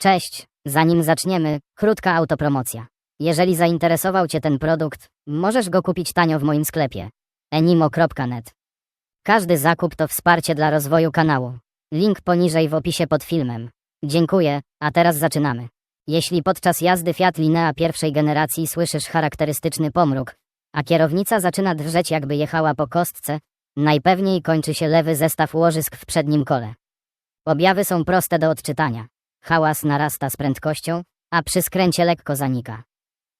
Cześć, zanim zaczniemy, krótka autopromocja. Jeżeli zainteresował Cię ten produkt, możesz go kupić tanio w moim sklepie enimo.net. Każdy zakup to wsparcie dla rozwoju kanału. Link poniżej w opisie pod filmem. Dziękuję, a teraz zaczynamy. Jeśli podczas jazdy Fiat Linea pierwszej generacji słyszysz charakterystyczny pomruk, a kierownica zaczyna drżeć jakby jechała po kostce, najpewniej kończy się lewy zestaw łożysk w przednim kole. Objawy są proste do odczytania. Hałas narasta z prędkością, a przy skręcie lekko zanika.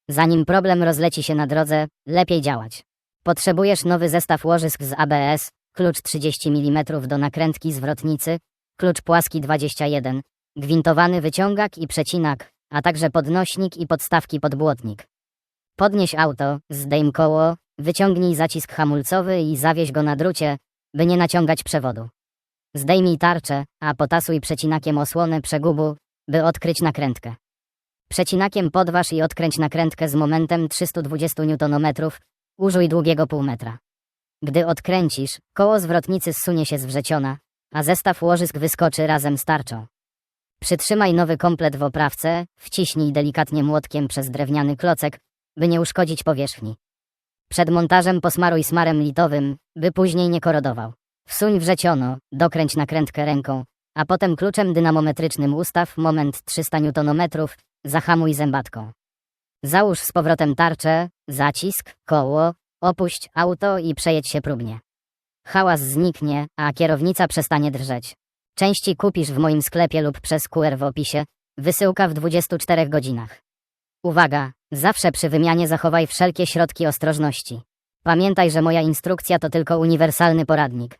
Zanim problem rozleci się na drodze, lepiej działać. Potrzebujesz nowy zestaw łożysk z ABS, klucz 30 mm do nakrętki zwrotnicy, klucz płaski 21, gwintowany wyciągak i przecinak, a także podnośnik i podstawki pod błotnik. Podnieś auto, zdejm koło, wyciągnij zacisk hamulcowy i zawieź go na drucie, by nie naciągać przewodu. Zdejmij tarczę, a potasuj przecinakiem osłonę przegubu, by odkryć nakrętkę. Przecinakiem podważ i odkręć nakrętkę z momentem 320 Nm, użyj długiego pół metra. Gdy odkręcisz, koło zwrotnicy zsunie się z wrzeciona, a zestaw łożysk wyskoczy razem z tarczą. Przytrzymaj nowy komplet w oprawce, wciśnij delikatnie młotkiem przez drewniany klocek, by nie uszkodzić powierzchni. Przed montażem posmaruj smarem litowym, by później nie korodował. Wsuń wrzeciono, dokręć nakrętkę ręką, a potem kluczem dynamometrycznym ustaw moment 300 Nm, zahamuj zębatką. Załóż z powrotem tarczę, zacisk, koło, opuść auto i przejedź się próbnie. Hałas zniknie, a kierownica przestanie drżeć. Części kupisz w moim sklepie lub przez QR w opisie, wysyłka w 24 godzinach. Uwaga, zawsze przy wymianie zachowaj wszelkie środki ostrożności. Pamiętaj, że moja instrukcja to tylko uniwersalny poradnik.